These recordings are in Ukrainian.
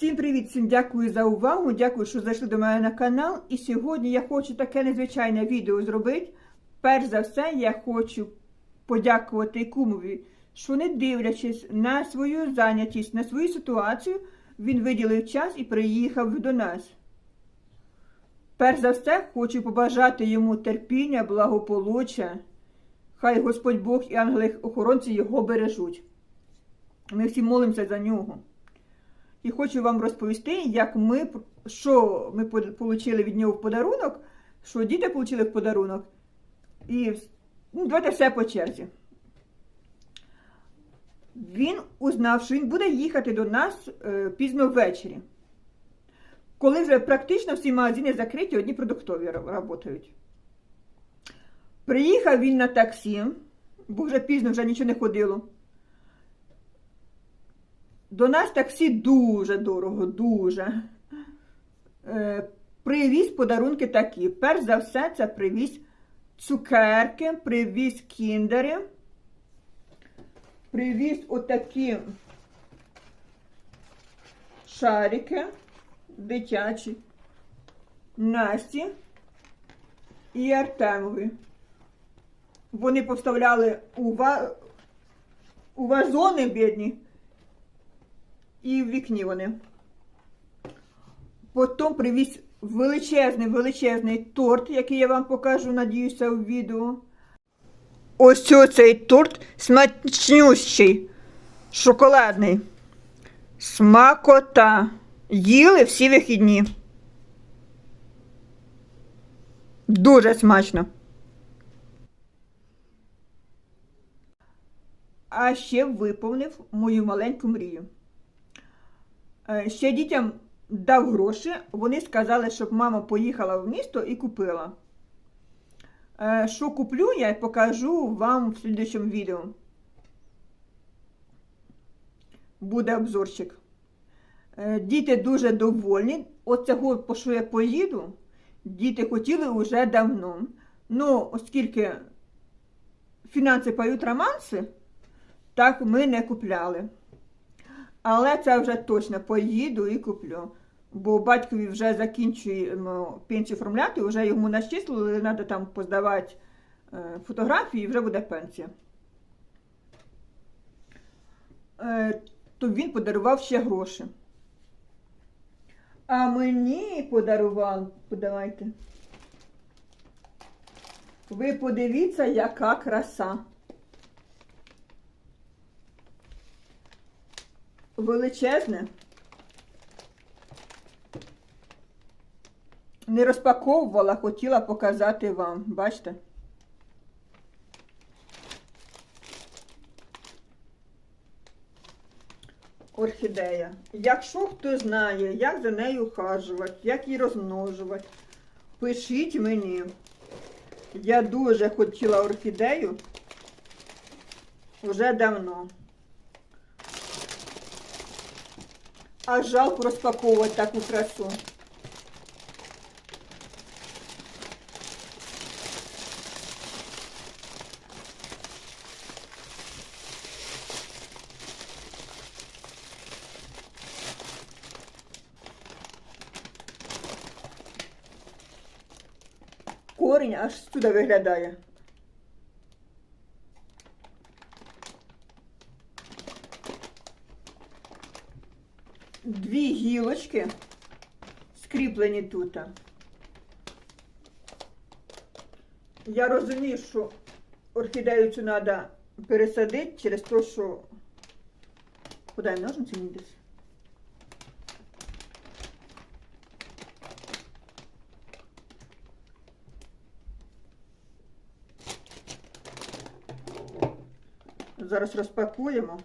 Всім привіт, всім дякую за увагу. Дякую, що зайшли до мене на канал. І сьогодні я хочу таке незвичайне відео зробити. Перш за все, я хочу подякувати кумові, що не дивлячись на свою зайнятість, на свою ситуацію, він виділив час і приїхав до нас. Перш за все, хочу побажати йому терпіння, благополуччя. Хай Господь Бог і ангели-охоронці його бережуть. Ми всі молимося за нього. І хочу вам розповісти, як ми, що ми отримали від нього в подарунок, що діти отримали в подарунок. І ну, давайте все по черзі. Він узнав, що він буде їхати до нас е, пізно ввечері. Коли вже практично всі магазини закриті, одні продуктові працюють. Приїхав він на таксі, бо вже пізно вже нічого не ходило. До нас таксі дуже дорого, дуже. Е, привіз подарунки такі. Перш за все, це привіз цукерки, привіз кіндери, привіз отакі шарики дитячі, Насті і Артемові. Вони поставляли у, ва... у вазони бідні. І в вікні вони. Потім привіз величезний величезний торт, який я вам покажу, надіюся, в відео. Ось цей торт смачнющий, шоколадний. Смакота. Їли всі вихідні. Дуже смачно. А ще виповнив мою маленьку мрію. Е, Ще дітям дав гроші, вони сказали, щоб мама поїхала в місто і купила. Е, Що куплю, я покажу вам в слідчому відео. Буде обзорчик. Е, Діти дуже довольні. Оцього, по що я поїду, діти хотіли вже давно. Ну, оскільки фінанси поють романси, так ми не купляли. Але це вже точно поїду і куплю. Бо батькові вже закінчуємо пенсію оформляти, вже йому начислили, треба там поздавати е, фотографії, і вже буде пенсія. Е, То він подарував ще гроші. А мені подарував, подавайте. Ви подивіться, яка краса. Величезне. Не розпаковувала, хотіла показати вам. Бачите? Орхідея. Якщо хто знає, як за нею ухажувати, як її розмножувати, пишіть мені. Я дуже хотіла орхідею вже давно. А жалко розпаковувати таку красу. Корінь аж сюди виглядає. Дві гілочки скріплені тут. Я розумію, що орхідею цю треба пересадити через те, що подай ножниці мені десь. Зараз розпакуємо.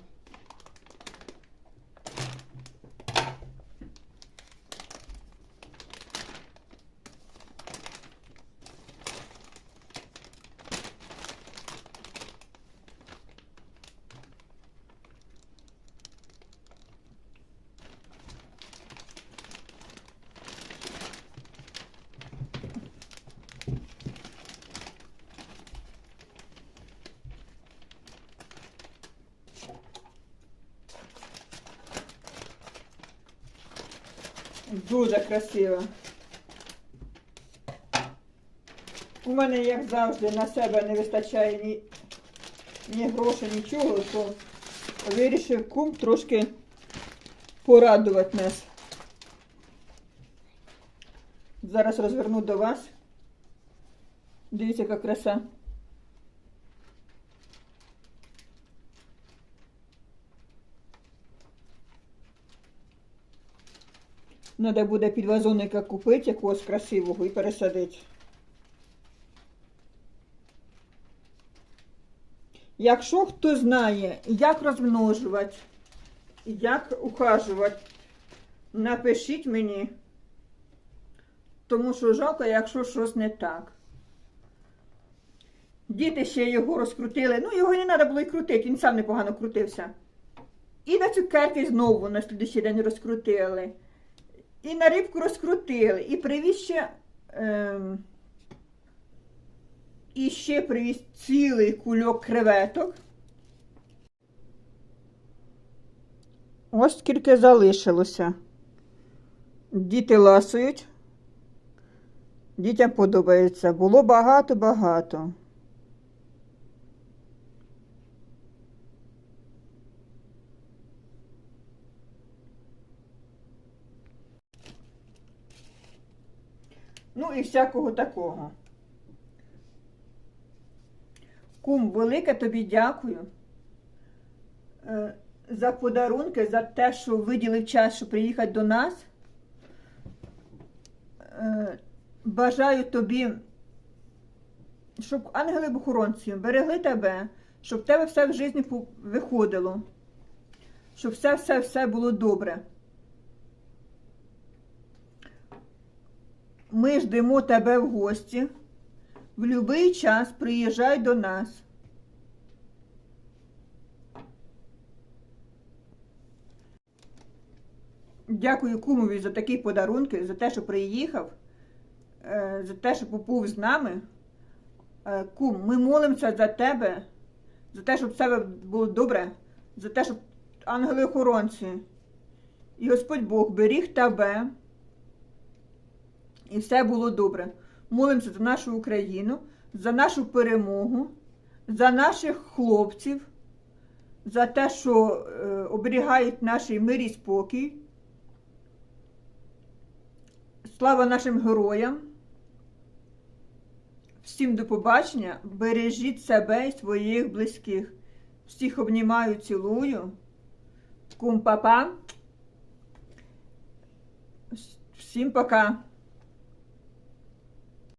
Дуже красива. У мене, як завжди, на себе не вистачає ні, ні грошей, нічого, то вирішив кум трошки порадувати нас. Зараз розверну до вас. Дивіться, яка краса. Надо буде під вазонника купити якогось красивого і пересадити. Якщо хто знає, як розмножувати, як ухажувати, напишіть мені. Тому що жалко, якщо щось не так. Діти ще його розкрутили. Ну, його не треба було і крутити, він сам непогано крутився. І на цукерки знову на слідчий день розкрутили. І на рибку розкрутили. І привіз ще. Ем, і ще привіз цілий кульок креветок. Ось скільки залишилося. Діти ласують. Дітям подобається. Було багато-багато. І всякого такого. Кум, велике тобі дякую е, за подарунки, за те, що виділив час, щоб приїхати до нас. Е, Бажаю тобі, щоб ангели-охоронці берегли тебе, щоб в тебе все в житті виходило, щоб все-все-все було добре. Ми ждемо тебе в гості. В будь-який час приїжджай до нас. Дякую кумові за такі подарунки, за те, що приїхав, е, за те, що побув з нами. Е, Кум, ми молимося за тебе, за те, щоб все було добре, за те, щоб ангели-охоронці і Господь Бог беріг тебе. І все було добре. Молимося за нашу Україну, за нашу перемогу, за наших хлопців, за те, що е, оберігають наш мир і спокій. Слава нашим героям. Всім до побачення. Бережіть себе і своїх близьких. Всіх обнімаю, цілую. Кум папа. Всім пока.